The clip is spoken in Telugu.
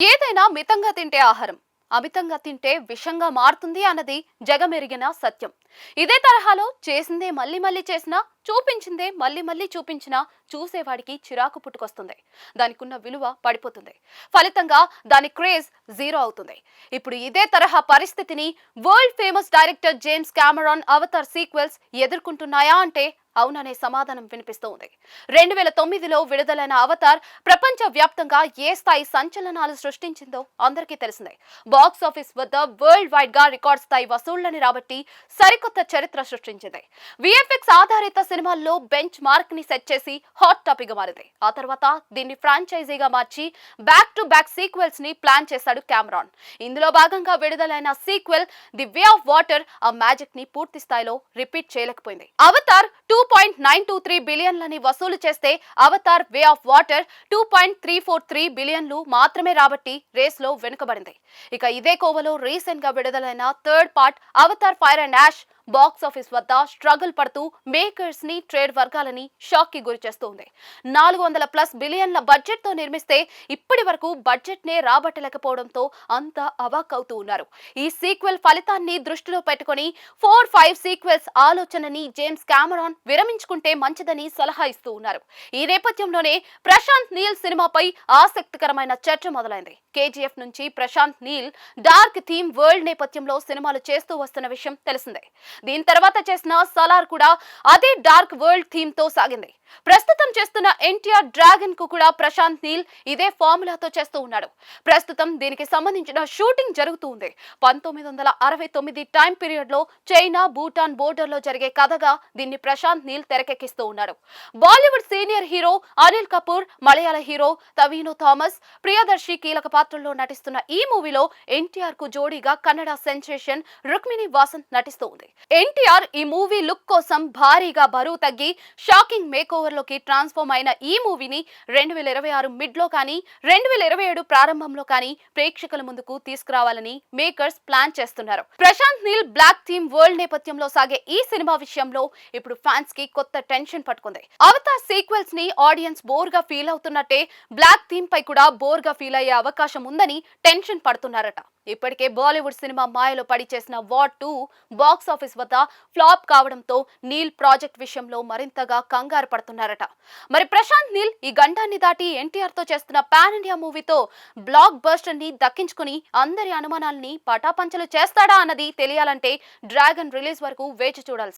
ఏదైనా మితంగా తింటే ఆహారం అమితంగా తింటే విషంగా మారుతుంది అన్నది జగమెరిగిన సత్యం. ఇదే తరహాలో చేసిందే మళ్ళీ మళ్ళీ చేసినా చూపించిందే మళ్ళీ మళ్ళీ చూపించినా చూసేవాడికి చిరాకు పుట్టుకొస్తుంది. దానికి ఉన్న విలువ పడిపోతుంది. ఫలితంగా దాని క్రేజ్ జీరో అవుతుంది. ఇప్పుడు ఇదే తరహా పరిస్థితిని world famous director James Cameron Avatar sequels ఎదుర్కొంటున్నాయా అంటే అవుననే సమాధానం వినిపిస్తూ ఉంది రెండు వేల తొమ్మిదిలో విడుదలైన అవతార్ ప్రపంచ వ్యాప్తంగా ఏ స్థాయి సంచలనాలు సృష్టించిందో అందరికీ తెలిసిందే. బాక్స్ ఆఫీస్ వద్ద వరల్డ్ వైడ్గా రికార్డ్ స్థాయి వసూళ్ళని రాబట్టి సరికొత్త చరిత్ర సృష్టించింది. విఎఫ్ఎక్స్ ఆధారిత సినిమాల్లో బెంచ్ మార్క్ని సెట్ చేసి హాట్ టాపిక్గా మారింది. ఆ తర్వాత దీన్ని ఫ్రాంచైజీగా మార్చి బ్యాక్ టు బ్యాక్ సీక్వెల్స్ని ప్లాన్ చేశాడు కెమెరాన్ ఇందులో భాగంగా విడుదలైన sequel the way of water ఆ మ్యాజిక్ని పూర్తి స్థాయిలో రిపీట్ చేయలేకపోయింది. Avatar two point nine two three బిలియన్లని వసూలు చేస్తే Avatar way of water two point three four three బిలియన్లు మాత్రమే రాబట్టి రేస్లో వెనుకబడింది. ఇక ఇదే కోవలో రీసెంట్గా విడుదలైన third part Avatar fire and ash box office వద్ద స్ట్రగుల్ పడుతూ మేకర్స్ని ట్రేడ్ వర్గాలని షాక్కి గురి చేస్తుంది. నాలుగు వందల ప్లస్ బిలియన్ల బడ్జెట్తో నిర్మిస్తే ఇప్పటి వరకు బడ్జెట్ నే రాబట్టలేకపోవడంతో అంతా అవాక్ అవుతూ ఉన్నారు. ఈ సీక్వెల్ ఫలితాన్ని దృష్టిలో పెట్టుకొని ఫోర్ ఫైవ్ సీక్వెల్స్ ఆలోచనని జేమ్స్ కెమెరాన్ విరమించుకుంటే మంచిదని సలహా ఇస్తూ ఉన్నారు. ఈ నేపథ్యంలోనే ప్రశాంత్ నీల్ సినిమాపై ఆసక్తికరమైన చర్చ మొదలైంది. కేజీఎఫ్ నుంచి Prashanth Neel dark theme world నేపథ్యంలో సినిమాలు చేస్తూ వస్తున్న విషయం తెలిసిందే. దీని తర్వాత చేసిన సలార్ కూడా అదే డార్క్ వరల్డ్ థీమ్తో సాగింది. ప్రస్తుతం చేస్తున్న ఎన్టీఆర్ డ్రాగన్కు కూడా ప్రశాంత్ నీల్ ఇదే ఫార్ములాతో చేస్తూ ఉన్నాడు. ప్రస్తుతం దీనికి సంబంధించిన షూటింగ్ జరుగుతూ ఉంది. పంతొమ్మిది వందల అరవై తొమ్మిది టైం పీరియడ్లో చైనా భూటాన్ బోర్డర్లో జరిగే కథగా దీన్ని ప్రశాంత్ నీల్ తెరకెక్కిస్తూ ఉన్నాడు Bollywood senior hero Anil Kapoor మలయాళ హీరో తవీనో థామస్ ప్రియదర్శి కీలక పాత్రల్లో నటిస్తున్న ఈ మూవీలో ఎన్టీఆర్కు జోడీగా కన్నడ సెన్సేషన్ రుక్మిణి వాసంత్ నటిస్తూ ఉంది. ఎన్టీఆర్ ఈ మూవీ లుక్ కోసం భారీగా బరువు తగ్గి షాకింగ్ మేకో ఓవర్లోకి ట్రాన్స్ఫార్మ్ అయిన ఈ మూవీని రెండు వేల ఇరవై ఆరు మిడ్లో కానీ రెండు వేల ఇరవై ఏడు ప్రారంభంలో కానీ ప్రేక్షకుల ముందుకు తీసుకురావాలని మేకర్స్ ప్లాన్ చేస్తున్నారు. Prashanth Neel black theme world నేపథ్యంలో సాగే ఈ సినిమా విషయంలో ఇప్పుడు ఫ్యాన్స్కి కొత్త టెన్షన్ పట్టుకుంది. అవతార్ సీక్వెల్స్ని ఆడియన్స్ బోర్గా ఫీల్ అవుతున్నట్టే బ్లాక్ థీమ్ పై కూడా బోర్గా ఫీల్ అయ్యే అవకాశం ఉందని టెన్షన్ పడుతున్నారట. ఇప్పటికే బాలీవుడ్ సినిమా మాయలో పడి చేసిన వార్ టూ బాక్స్ ఆఫీస్ వద్ద ఫ్లాప్ కావడంతో నీల్ ప్రాజెక్ట్ విషయంలో మరింతగా కంగారు మాట్లాడుతున్నారట. మరి ప్రశాంత్ నీల్ ఈ గండాన్ని దాటి ఎన్టీఆర్తో చేస్తున్న పాన్ ఇండియా మూవీతో బ్లాక్ బస్టర్ని దక్కించుకుని అందరి అనుమానాల్ని పటాపంచలు చేస్తాడా అన్నది తెలియాలంటే డ్రాగన్ రిలీజ్ వరకు వేచి చూడాల్సి